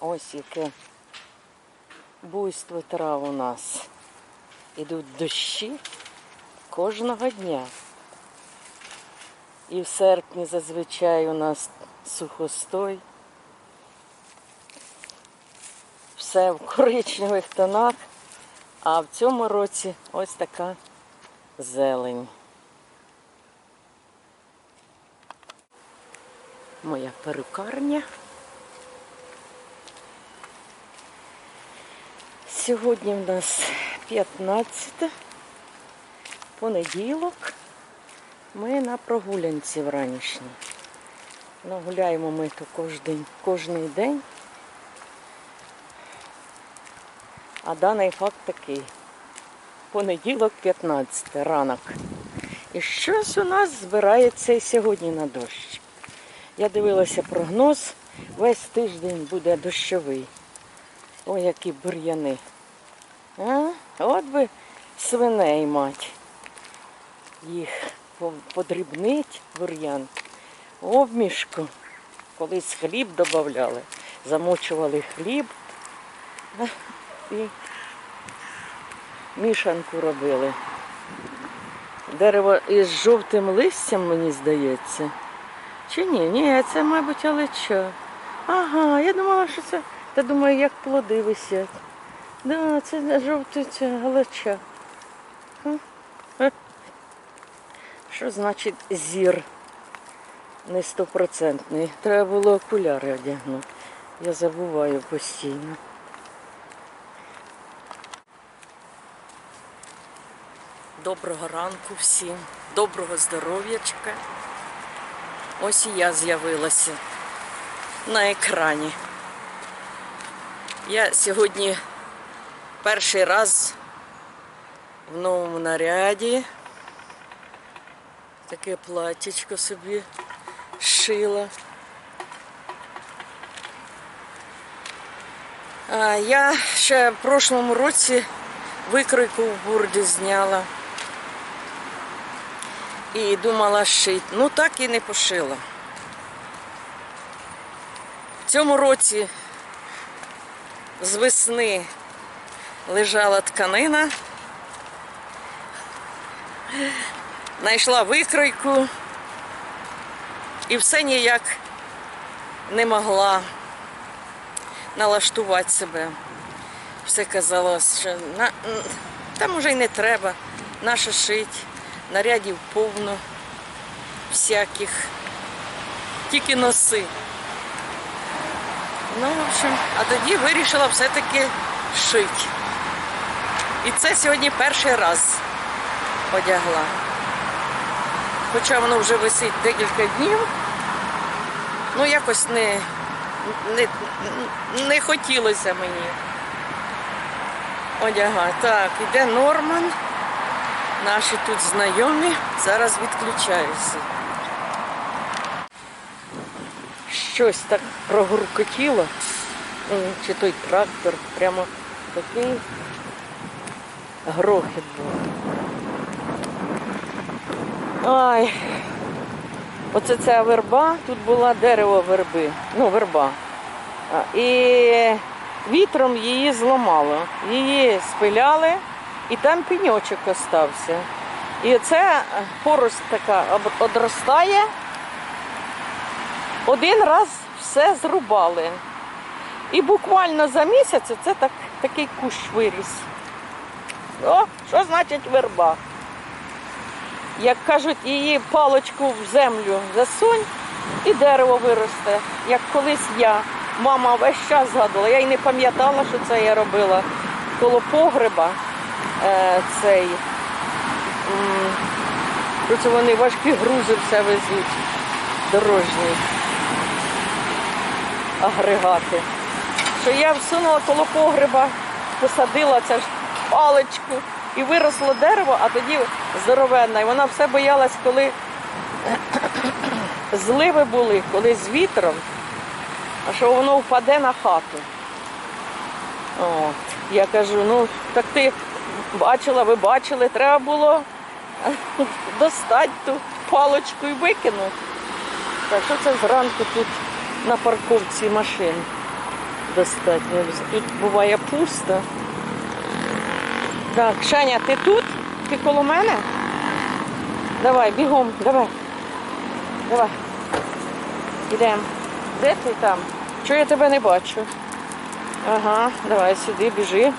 Ось яке буйство трав у нас. Ідуть дощі кожного дня. І в серпні зазвичай у нас сухостой. Все в коричневих тонах, а в цьому році ось така зелень. Моя перукарня. Сьогодні в нас 15 понеділок. Ми на прогулянці вранішній. Ну, гуляємо ми то кожен, кожний день. А даний факт такий. Понеділок 15 ранок. І щось у нас збирається і сьогодні на дощ. Я дивилася прогноз, весь тиждень буде дощовий. Ой, які бур'яни. А? От би свиней мать. Їх по- подрібнить бур'ян. Обмішку. Колись хліб додавали, замочували хліб і мішанку робили. Дерево із жовтим листям, мені здається. Чи ні? Ні, це, мабуть, алеча. Ага, я думала, що це. Та думаю, як плоди висять. Да, це не жовтий це галача. Hm? Що значить зір? Не стопроцентний. Треба було окуляри одягнути. Я забуваю постійно. Доброго ранку всім, доброго здоров'ячка. Ось і я з'явилася на екрані. Я сьогодні перший раз в новому наряді. Таке платічко собі шила. Я ще в прошлому році викройку в бурді зняла. І думала шить. Ну так і не пошила. В цьому році з весни лежала тканина. Знайшла викройку і все ніяк не могла налаштувати себе. Все казалось, що на, там уже й не треба, наше шить, нарядів повно, всяких, тільки носи. Ну, в общем, а тоді вирішила все-таки шити. І це сьогодні перший раз одягла. Хоча воно вже висить декілька днів, ну якось не, не, не хотілося мені одягати. Так, іде Норман. Наші тут знайомі. Зараз відключаюся. Щось так прогуркотіло. Чи той трактор, прямо такий грохіт був. Ай, оце ця верба, тут була дерево верби, ну, верба. І вітром її зламало. Її спиляли, і там пеньочок остався. І це порость така одростає. Один раз все зрубали. І буквально за місяць це так, такий кущ виріс. О, що значить верба? Як кажуть, її палочку в землю засунь і дерево виросте. Як колись я, мама весь час згадувала, я й не пам'ятала, що це я робила коло погреба е, цей. м, Оце вони важкі грузи все везуть, дорожні агрегати. Що я всунула коло погреба, посадила це ж паличку і виросло дерево, а тоді здоровенна. І вона все боялась, коли зливи були, коли з вітром, а що воно впаде на хату. От. Я кажу, ну так ти бачила, ви бачили, треба було достати ту паличку і викинути. Так що це зранку тут на парковці машин. достатньо. Тут буває пусто. Так, Шаня, ти тут? Ти коло мене? Давай, бігом, давай. Давай. Ідемо. Де ти там? Чого я тебе не бачу? Ага, давай сюди, біжи.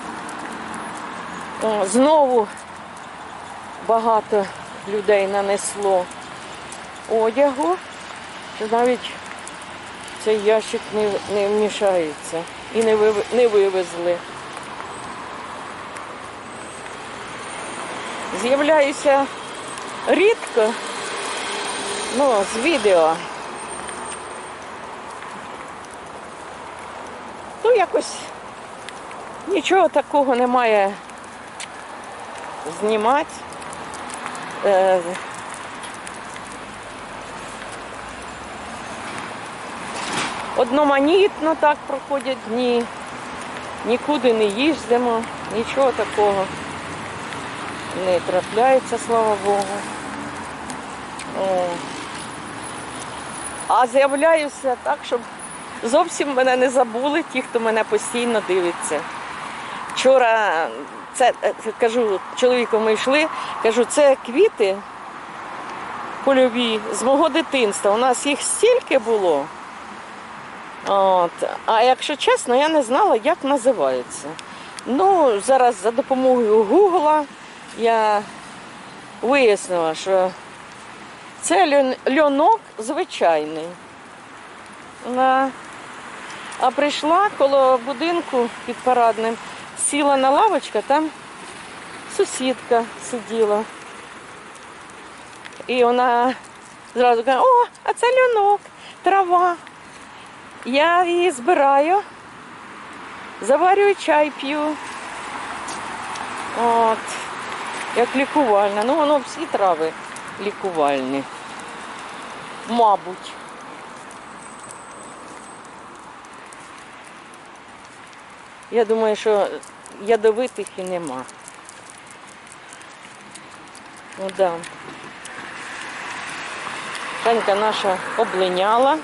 О, знову багато людей нанесло одягу, що навіть цей ящик не, не вмішається і не, вив- не вивезли. З'являюся рідко, ну, з відео. Ну, якось нічого такого немає знімати. Е, Одноманітно так проходять дні, нікуди не їздимо, нічого такого не трапляється, слава Богу. О. А з'являюся так, щоб зовсім мене не забули ті, хто мене постійно дивиться. Вчора це е, кажу, чоловіком ми йшли, кажу, це квіти польові з мого дитинства. У нас їх стільки було. От. А якщо чесно, я не знала, як називаються. Ну, зараз за допомогою Гугла я вияснила, що це льонок звичайний. А, прийшла коло будинку під парадним, сіла на лавочку, там сусідка сиділа. І вона зразу каже, о, а це льонок, трава. Я її збираю, заварюю чай п'ю. От, як лікувальна. Ну, воно всі трави лікувальні. Мабуть. Я думаю, що ядовитих і нема. Ну да. Танька наша облиняла.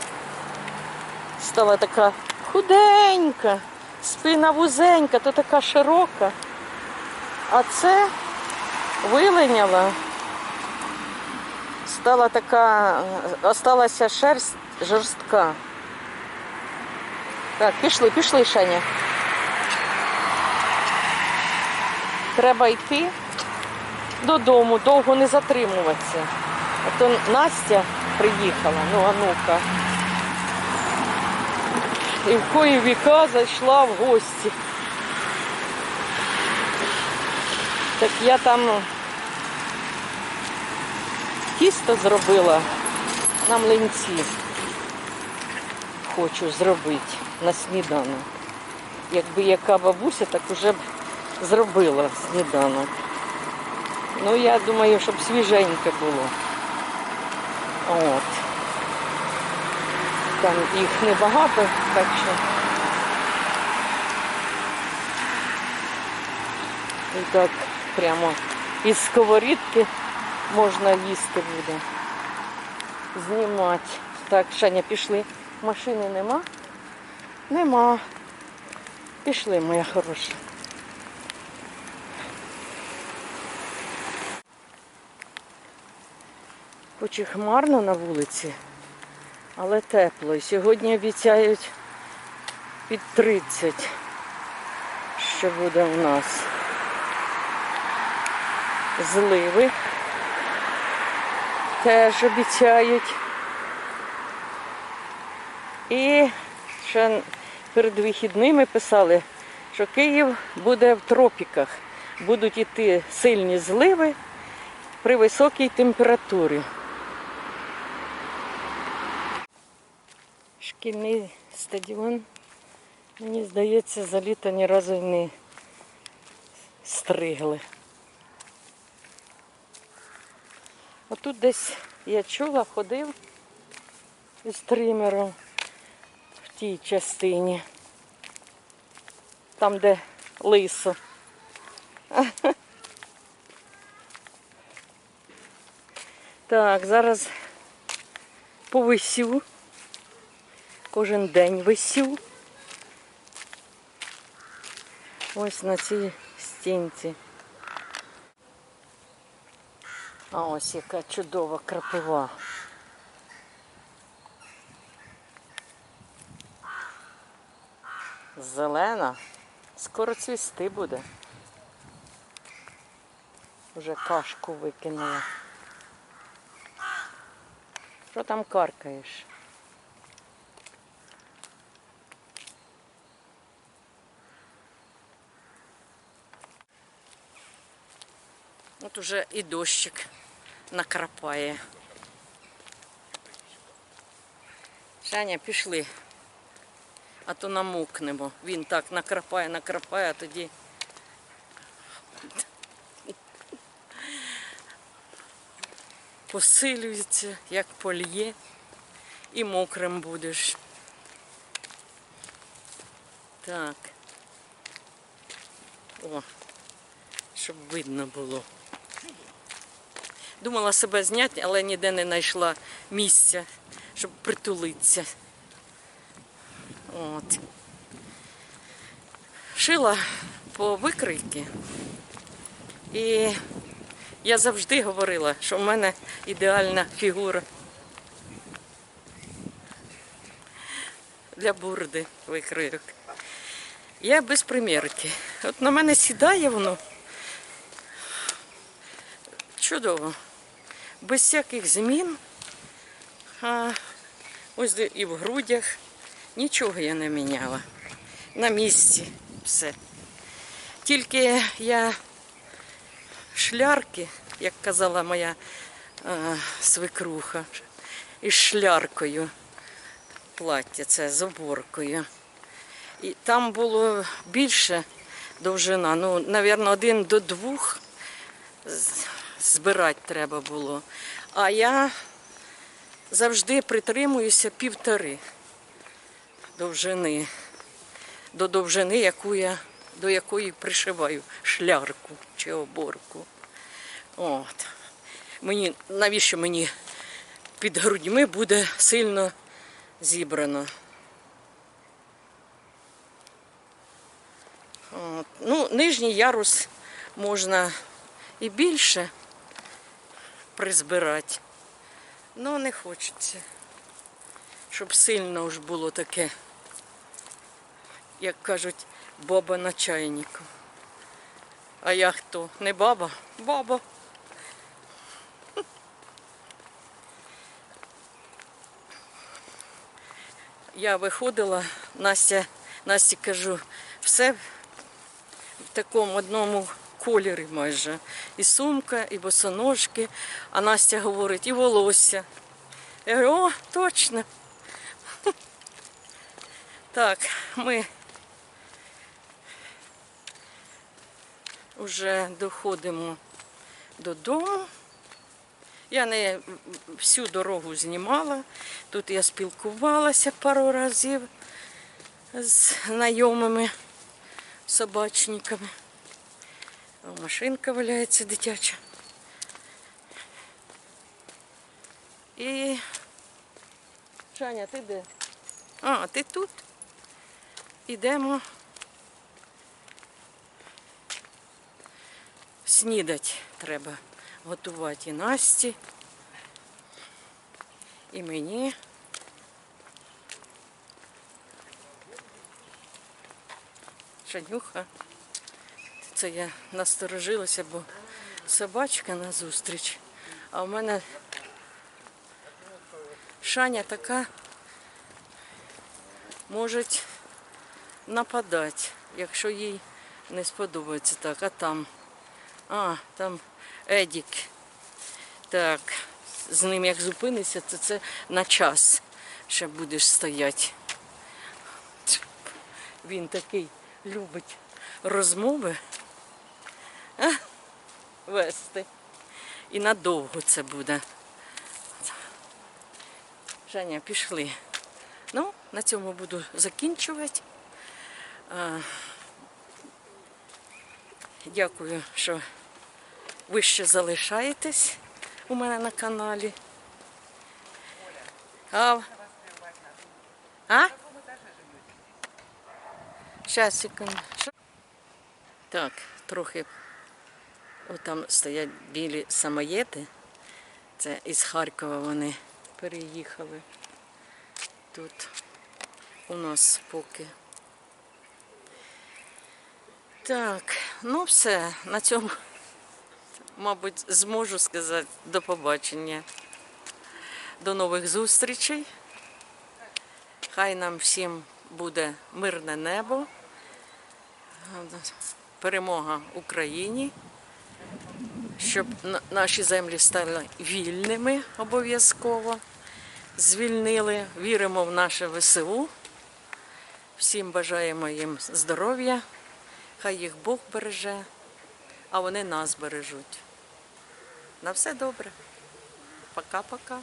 Стала така худенька, спина вузенька, то така широка. А це вилиняла. Стала така, осталася шерсть жорстка. Так, пішли, пішли, Шаня. Треба йти додому, довго не затримуватися. А то Настя приїхала, ну онука. І в кої віка зайшла в гості. Так я там тісто зробила на млинці. Хочу зробити на сніданок. Якби яка бабуся, так уже б зробила сніданок. Ну, я думаю, щоб свіженьке було. От. Там їх небагато, так що. І так прямо із сковорідки можна їсти буде. Знімати. Так, Шаня, пішли. Машини нема? Нема. Пішли, моя хороша. Хоч і хмарно на вулиці, але тепло. І сьогодні обіцяють під 30, що буде у нас. Зливи теж обіцяють. І ще перед вихідними писали, що Київ буде в тропіках. Будуть йти сильні зливи при високій температурі. Шкільний стадіон, мені здається, за літо ні разу не стригли. Отут десь я чула, ходив із тримером в тій частині, там, де лисо. Так, зараз повисю. Кожен день висю. Ось на цій стінці. А ось яка чудова крапива. Зелена. Скоро цвісти буде. Вже кашку викинула. Що там каркаєш? От уже і дощик накрапає. Женя, пішли. А то намокнемо. Він так накрапає, накрапає, а тоді. Посилюється, як польє, і мокрим будеш. Так. О, щоб видно було. Думала себе зняти, але ніде не знайшла місця, щоб притулитися. От. Шила по викрийки. І я завжди говорила, що в мене ідеальна фігура для бурди викрийок. Я без примірки. От на мене сідає воно. Чудово. Без всяких змін. А ось і в грудях. Нічого я не міняла. На місці все. Тільки я шлярки, як казала моя е, свекруха, із шляркою плаття, це з оборкою. І там було більше довжина, ну, мабуть, один до двох збирати треба було. А я завжди притримуюся півтори довжини. До довжини, яку я, до якої пришиваю шлярку чи оборку. От. Мені, навіщо мені під грудьми буде сильно зібрано? От. Ну, нижній ярус можна і більше призбирати. Ну, не хочеться, щоб сильно ж було таке, як кажуть, баба на чайнику. А я хто? Не баба? Баба. Я виходила, Настя, Насті кажу, все в такому одному кольорі майже. І сумка, і босоножки. А Настя говорить, і волосся. Я говорю, о, точно. Так, ми вже доходимо додому. Я не всю дорогу знімала. Тут я спілкувалася пару разів з знайомими собачниками. Машинка валяється дитяча. І Шаня, ти де? А, ти тут? Ідемо снідать треба готувати і Насті, і мені. Шанюха. Це я насторожилася, бо собачка на зустріч. А в мене Шаня така може нападати, якщо їй не сподобається так. А там, а, там Едік. Так, з ним як зупинишся, то це на час ще будеш стояти. Він такий любить розмови вести. І надовго це буде. Женя, пішли. Ну, на цьому буду закінчувати. Дякую, що ви ще залишаєтесь у мене на каналі. А? А? Сейчас, секунду. Так, трохи отам стоять білі самоєти. Це із Харкова вони переїхали. Тут у нас поки. Так, ну все, на цьому, мабуть, зможу сказати до побачення. До нових зустрічей. Хай нам всім буде мирне небо. Перемога Україні. Щоб на- наші землі стали вільними обов'язково. Звільнили, віримо в наше ВСУ. Всім бажаємо їм здоров'я. Хай їх Бог береже, а вони нас бережуть. На все добре. Пока-пока.